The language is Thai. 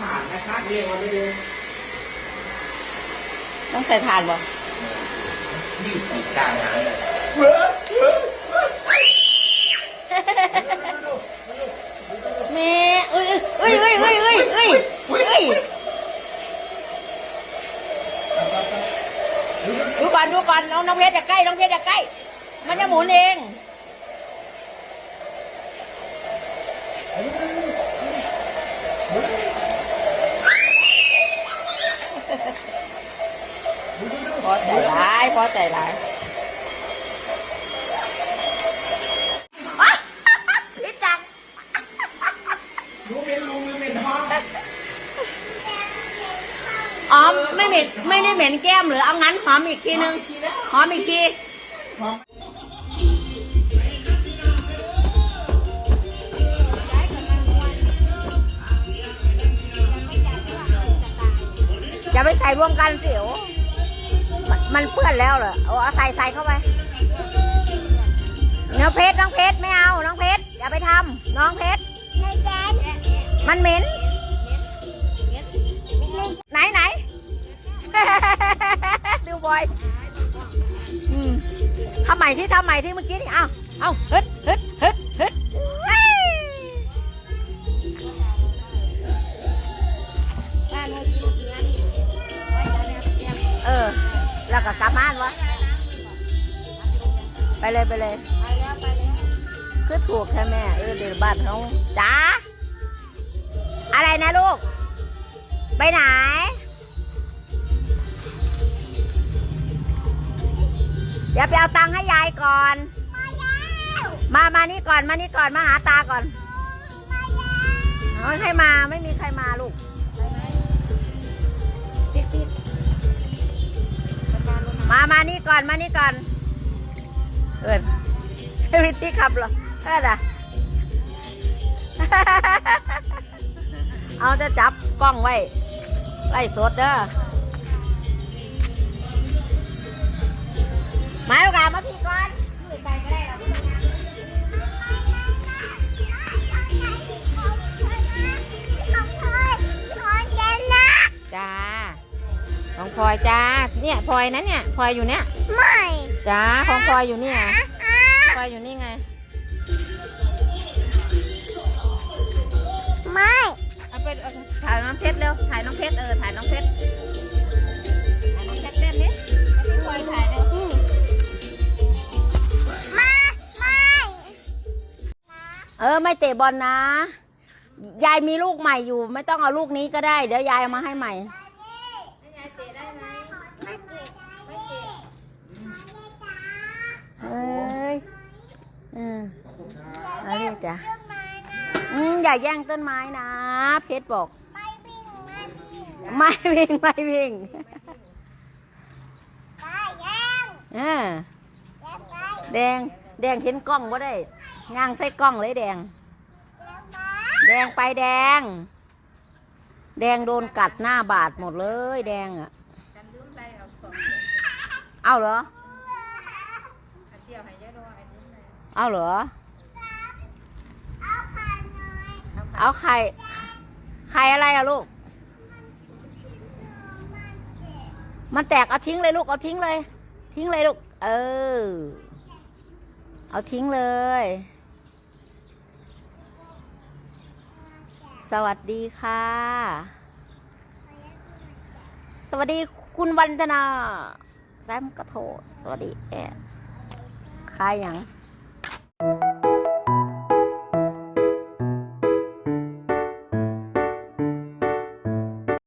ถ่านนะคะเรียงมาไม่ต้องใส่ผ่านบ่ยืดติดกลางน้ำเลยแม่เอ้ยเอ้ยเอ้ยเอ้ยเอ้ยเอ้ยเอ้ยดูก่อนดูก่อนน้องน้องเพชรอย่าใกล้น้องเพชรอย่าใกล้ มันจะหมุนเอง พอใจร้ายพอใจร้ายพี่จังรู้เป็นลุงหรือเป็นพ่ออ๋อไม่เหม็นไม่ได้เหม็นแก้มหรือเอางั้นหอมอีกทีนึงหอมอีกที ไปใส่รวมกันสิโอมันมันเปื้อนแล้วเหรอเอาใส่ใส่เข้าไปเนื้อเพชรน้องเพชรไม่เอา น้องเพชรอย่าไปทำน้องเพชรมันเหม็นไหนไหนดูบอยทำใหม่ที่ทำใหม่ที่เมื่อกี้นี่เอาเอาฮึดฮึดฮึด แล้วก็กลับบ้านวะไปเลยไปเลยคือถูกใช่ไหมเออเดี๋ยวบ้านน้องจ๋าอะไรนะลูก ไปไหน เดี๋ยวไปเอาตังค์ให้ยายก่อน มามานี่ก่อนมานี่ก่อนมาหาตาก่อนไม่ใครมาไม่มีใครมาลูก มานี่ก่อนมานี่ก่อน เอิวิธีขับเหรอเอินอะเอาจะจับกล้องไว้ไล่สดเด้อ ของพลอยจ้า เนี่ยพลอยนะเนี่ยพลอยอยู่เนี่ยไม่จ้าของพลอยอยู่เนี่ยพลอยอยู่นี่ไง ไม่เอาไปเอาถ่ายน้องเพชรเร็วถ่ายน้องเพชรเออถ่ายน้องเพชรถ่ายน้องเพชรเต้นดิให้พี่พลอยถ่ายเร็วนี่มาไม่เออไม่เตะบอลนะ ยายมีลูกใหม่อยู่ ไม่ต้องเอาลูกนี้ก็ได้ เดี๋ยวยายเอามาให้ใหม่ ไม่เก็บไม่เก็บเอ้ยเออเอะไรจ้ะต้นไม้นะอืมอย่าแย่งต้นไม้นะ เพชรบอก ไม่วิ่งไม่วิ่งไม่วิ่งไม่วิ่งได้ยังเออแล้วไปแดง แดงเห็นกล้องบ่ได้ย่างใส่กล้องเลยแดงแล้วมาแดงไปแดง แดงโดนกัดหน้าบาดหมดเลย แดงอะเอาเหรอเอาเหรอเอาผ่านหน่อยเอาไข่ไข่อะไรอะลูก มันแตกเอาทิ้งเลยลูกเอาทิ้งเลย ทิ้งเลยลูก เออ เอาทิ้งเลย สวัสดีค่ะ สวัสดีคุณวันธนาแฟมกระโถสวัสดีแอดขายหยัง